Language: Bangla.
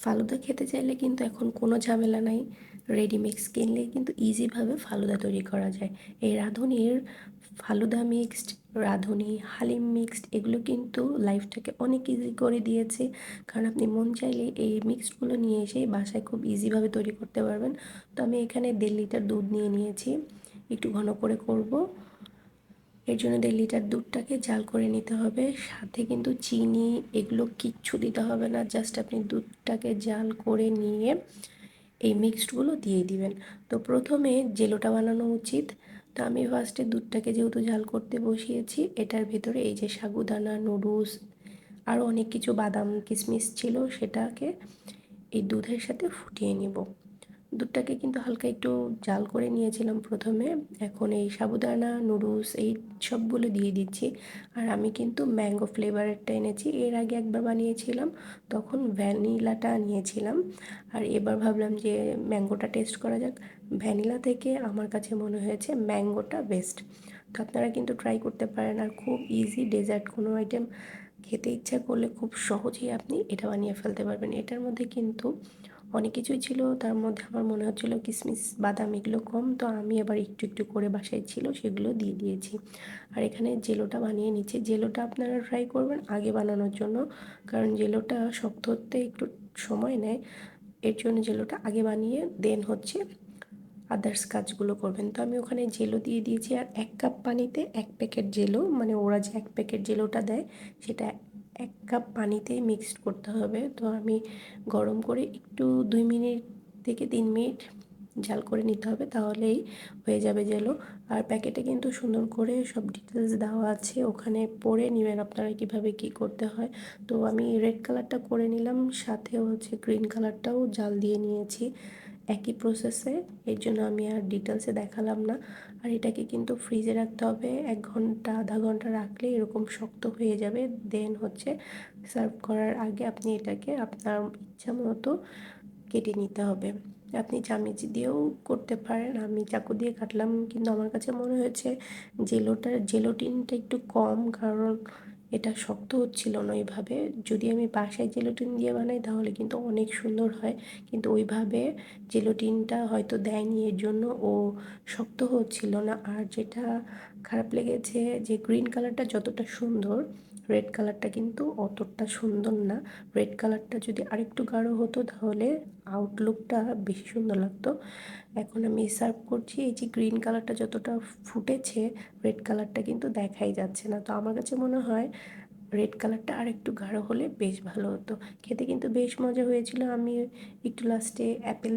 ফালুদা খেতে চাইলে কিন্তু এখন কোনো ঝামেলা নাই রেডি মিক্স কিনলে কিন্তু ইজিভাবে ফালুদা তৈরি করা যায়। এই রাঁধুনির ফালুদা মিক্সড রাঁধুনি হালিম মিক্সড এগুলো কিন্তু লাইফটাকে অনেক ইজি করে দিয়েছে। কারণ আপনি মন চাইলে এই মিক্সডগুলো নিয়ে এসে বাসায় খুব ইজিভাবে তৈরি করতে পারবেন। তো আমি এখানে দেড় লিটার দুধ নিয়ে নিয়েছি। একটু ঘন করে করব। এর জন্য দেড় লিটার দুধটাকে জাল করে নিতে হবে। সাথে কিন্তু চিনি, এগুলো কিচ্ছু দিতে হবে না। জাস্ট আপনি দুধটাকে জাল করে নিয়ে এই মিক্সডগুলো দিয়ে দিবেন। তো প্রথমে জেলোটা বানানো উচিত। তো আমি ফার্স্টে দুধটাকে যেহেতু জাল করতে বসিয়েছি, এটার ভেতরে এই যে সাগুদানা নুডলস আরও অনেক কিছু বাদাম কিশমিশ ছিল, সেটাকে এই দুধের সাথে ফুটিয়ে নিব। দুধটাকে কিন্তু হালকা একটু জাল করে নিয়েছিলাম প্রথমে। এখন এই সাবুদানা, নুডলস এই সবগুলো দিয়ে দিচ্ছি। আর আমি কিন্তু ম্যাঙ্গো ফ্লেভারেরটা এনেছি। এর আগে একবার বানিয়েছিলাম, তখন ভ্যানিলাটা নিয়েছিলাম। আর এবার ভাবলাম যে ম্যাঙ্গোটা টেস্ট করা যাক। ভ্যানিলা থেকে আমার কাছে মনে হয়েছে ম্যাঙ্গোটা বেস্ট। তো আপনারা কিন্তু ট্রাই করতে পারেন। আর খুব ইজি ডেজার্ট, কোনো আইটেম খেতে ইচ্ছা করলে খুব সহজেই আপনি এটা বানিয়ে ফেলতে পারবেন। এটার মধ্যে কিন্তু অনেক কিছুই ছিল। তার মধ্যে আমার মনে হচ্ছিল কিশমিশ বাদাম এগুলো কম। তো আমি আবার একটু একটু করে বাসায় ছিল, সেগুলো দিয়ে দিয়েছি। আর এখানে জেলোটা বানিয়ে নিচ্ছি। জেলোটা আপনারা ট্রাই করবেন আগে বানানোর জন্য। কারণ জেলোটা শক্ত হতে একটু সময় নেয়। এর জন্য জেলোটা আগে বানিয়ে দেন হচ্ছে আদার্স কাজগুলো করবেন। তো আমি ওখানে জেলো দিয়ে দিয়েছি। আর এক কাপ পানিতে এক প্যাকেট জেলো মানে ওরা যে এক প্যাকেট জেলোটা দেয়, সেটা এক কাপ পানিতেই মিক্সড করতে হবে। তো আমি গরম করে একটু দুই মিনিট থেকে তিন মিনিট জাল করে নিতে হবে, তাহলেই হয়ে যাবে জেলো আর প্যাকেটে কিন্তু সুন্দর করে সব ডিটেলস দেওয়া আছে, ওখানে পড়ে নেবেন আপনারা কীভাবে কী করতে হয়। তো আমি রেড কালারটা করে নিলাম, সাথে হচ্ছে গ্রিন কালারটাও জাল দিয়ে নিয়েছি। একই প্রসেসে এর জন্য আমি আর ডিটেলসে দেখালাম না। আর এটাকে কিন্তু ফ্রিজে রাখতে হবে। এক ঘণ্টা, আধা ঘণ্টা রাখলে এরকম শক্ত হয়ে যাবে। দেন হচ্ছে সার্ভ করার আগে আপনি এটাকে আপনার ইচ্ছা মতো কেটে নিতে হবে। আপনি চামিচ দিয়েও করতে পারেন। আমি চাকু দিয়ে কাটলাম, কিন্তু আমার কাছে মনে হয়েছে জেলোটার জেলোটিনটা একটু কম, কারণ এটা শক্ত হচ্ছিল না ওইভাবে। যদি আমি বাসায় জেলোটিন দিয়ে বানাই তাহলে কিন্তু অনেক সুন্দর হয়। কিন্তু ওইভাবে জেলোটিনটা হয়তো দেয়নি, এর জন্য ও শক্ত হচ্ছিল না। আর যেটা খারাপ লেগেছে যে গ্রিন কালারটা যতটা সুন্দর রেড কালারটা কিন্তু অতটা সুন্দর না। রেড কালারটা যদি আরেকটু গাঢ় হতো তাহলে আউটলুকটা বেশি সুন্দর লাগতো। এখন আমি সার্ভ করছি, এই যে গ্রিন কালারটা যতটা ফুটেছে রেড কালারটা কিন্তু দেখাই যাচ্ছে না। তো আমার কাছে মনে হয় রেড কালারটা আর একটু গাঢ় হলে বেশ ভালো হতো। খেতে কিন্তু বেশ মজা হয়েছিল। আমি একটু লাস্টে অ্যাপেল